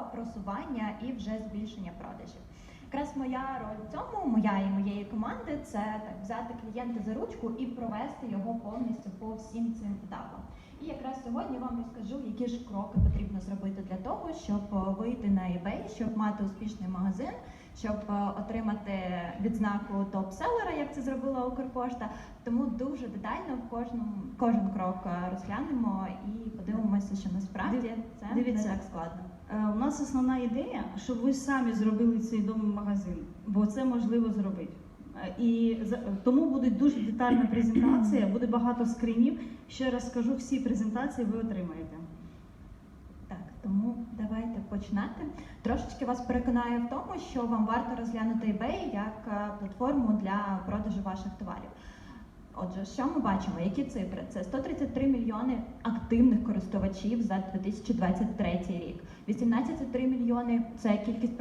просування і вже збільшення продажів. Якраз моя роль в цьому, моя і моєї команди, це так взяти клієнта за ручку і провести його повністю по всім цим етапам. І якраз сьогодні вам розкажу, які ж кроки потрібно зробити для того, щоб е, вийти на eBay, щоб мати успішний магазин, щоб е, отримати відзнаку топ-селера, як це зробила Укрпошта. Тому дуже детально в кожному кожен крок е, розглянемо і подивимося, що насправді це Дивіться. не так складно. Е, У нас основна ідея, щоб ви самі зробили цей дом магазин, бо це можливо зробити. Е, І за- тому буде дуже детальна презентація, буде багато скринів. Ще раз скажу, всі презентації ви отримаєте. Так, тому давайте починати. Трошечки вас переконаю в тому, що вам варто розглянути eBay як е, платформу для продажу ваших товарів. Отже, що ми бачимо? Які цифри? Це 133 мільйони активних користувачів за 2023 рік. 18,3 мільйони це кількість